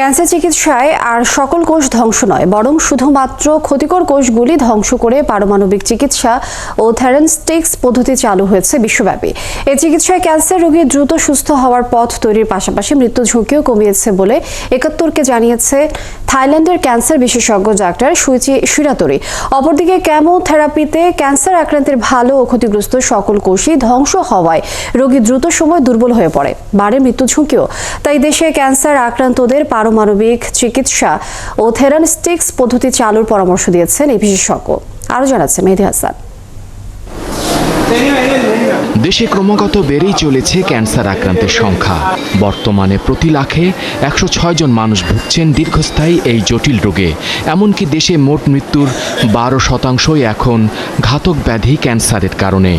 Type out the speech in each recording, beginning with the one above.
Cancer চিকিৎসায় আর সকল কোষ ধ্বংস নয়, বরং শুধুমাত্র ক্ষতিকর কোষগুলি ধ্বংস করে পারমাণবিক চিকিৎসা ও থেরানস্টিক্স পদ্ধতি চালু হয়েছে বিশ্বব্যাপী। এই চিকিৎসায় ক্যান্সার রোগী দ্রুত সুস্থ হওয়ার পথ তৈরির পাশাপাশি মৃত্যু ঝুঁকিও কমিয়েছে বলে একাত্তরকে জানিয়েছে থাইল্যান্ডের ক্যান্সার বিশেষজ্ঞ ডাক্তার সুইচি শিরাতরি। অপরদিকে কেমোথেরাপিতে ক্যান্সার আক্রান্তের ভালো ও ক্ষতিগ্রস্ত সকল কোষই ধ্বংস হওয়ায় রোগী দ্রুত সময় দুর্বল হয়ে পড়ে, বাড়ে মৃত্যু ঝুঁকিও। তাই দেশে ক্যান্সার আক্রান্তদের পারমাণবিক চিকিৎসা ও থেরানস্টিক্স পদ্ধতি চালুর পরামর্শ দিয়েছেন এই বিশেষজ্ঞ। আরও জানাচ্ছে মেহেদি হাসান। দেশে ক্রমাগত বেড়েই চলেছে ক্যান্সার আক্রান্তের সংখ্যা। বর্তমানে প্রতি লাখে একশো ছয় জন মানুষ ভুগছেন দীর্ঘস্থায়ী এই জটিল রোগে। এমনকি দেশে মোট মৃত্যুর বারো শতাংশই এখন ঘাতক ব্যাধি ক্যান্সারের কারণে।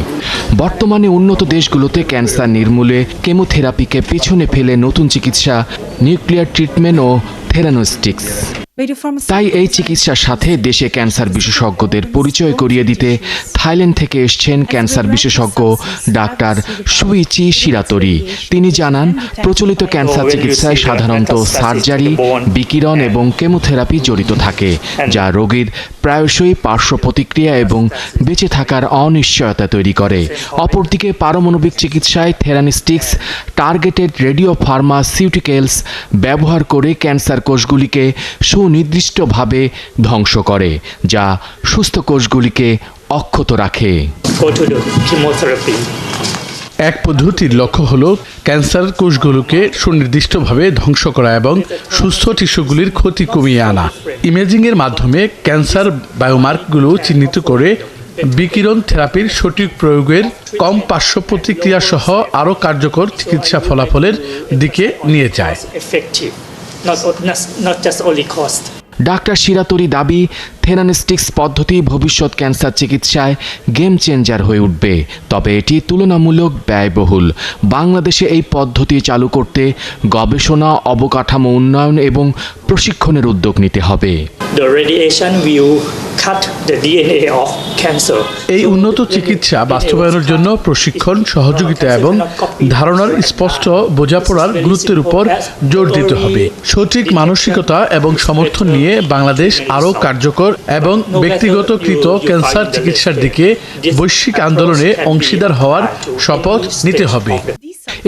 বর্তমানে উন্নত দেশগুলোতে ক্যান্সার নির্মূলে কেমোথেরাপিকে পেছনে ফেলে নতুন চিকিৎসা, নিউক্লিয়ার ট্রিটমেন্ট ও থেরানোস্টিক্স। তাই এই চিকিৎসার সাথে দেশে ক্যান্সার বিশেষজ্ঞদের পরিচয় করিয়ে দিতে থাইল্যান্ড থেকে এসছেন ক্যান্সার বিশেষজ্ঞ ডাক্তার সুইচি শিরাতরি। তিনি জানান প্রচলিত ক্যান্সার চিকিৎসায় সাধারণত সার্জারি বিকিরণ এবং কেমোথেরাপি জড়িত থাকে যা রোগীর প্রায়শই পার্শ্ব প্রতিক্রিয়া এবং বেঁচে থাকার অনিশ্চয়তা তৈরি করে। অপরদিকে পারমাণবিক চিকিৎসায় থেরানিস্টিক্স টার্গেটেড রেডিও ফার্মাসিউটিক্যালস ব্যবহার করে ক্যান্সার কোষগুলিকে সুনির্দিষ্টভাবে ধ্বংস করে যা সুস্থ কোষগুলিকে অক্ষত রাখে. এক পদ্ধতির লক্ষ্য হল ক্যান্সার কোষগুলোকে সুনির্দিষ্টভাবে ধ্বংস করা এবং সুস্থ টিস্যুগুলির ক্ষতি কমিয়ে আনা। ইমেজিংয়ের মাধ্যমে ক্যান্সার বায়োমার্কগুলো চিহ্নিত করে বিকিরণ থেরাপির সঠিক প্রয়োগের কম পার্শ্ব প্রতিক্রিয়া সহ আরও কার্যকর চিকিৎসা ফলাফলের দিকে নিয়ে যায়। Not, not, not just only cost. Doctor শিরাতরি দাবি থেরানিস্টিক্স পদ্ধতি ভবিষ্যৎ ক্যান্সার চিকিৎসায় গেম চেঞ্জার হয়ে উঠবে। তবে এটি তুলনামূলক ব্যয়বহুল। বাংলাদেশে এই পদ্ধতি চালু করতে গবেষণা অবকাঠামো উন্নয়ন এবং প্রশিক্ষণের উদ্যোগ নিতে হবে. এই উন্নত চিকিৎসা বাস্তবায়নের জন্য প্রশিক্ষণ সহযোগিতা এবং ধারণার স্পষ্ট বোঝাপড়ার গুরুত্বের উপর জোর দিতে হবে। সঠিক মানসিকতা এবং সমর্থন নিয়ে বাংলাদেশ আরও কার্যকর এবং ব্যক্তিগতকৃত ক্যান্সার চিকিৎসার দিকে বৈশ্বিক আন্দোলনে অংশীদার হওয়ার শপথ নিতে হবে।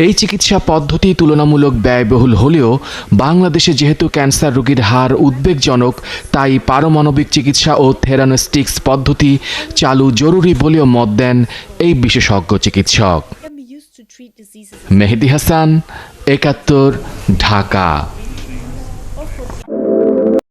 এই চিকিৎসা পদ্ধতি তুলনামূলক ব্যয়বহুল হলেও বাংলাদেশে যেহেতু ক্যান্সার রোগীর হার উদ্বেগজনক, তাই পারমাণবিক চিকিৎসা ও থেরানোস্টিক্স পদ্ধতি চালু জরুরি বলেও মত দেন এই বিশেষজ্ঞ চিকিৎসক। মেহেদি হাসান, একাত্তর, ঢাকা।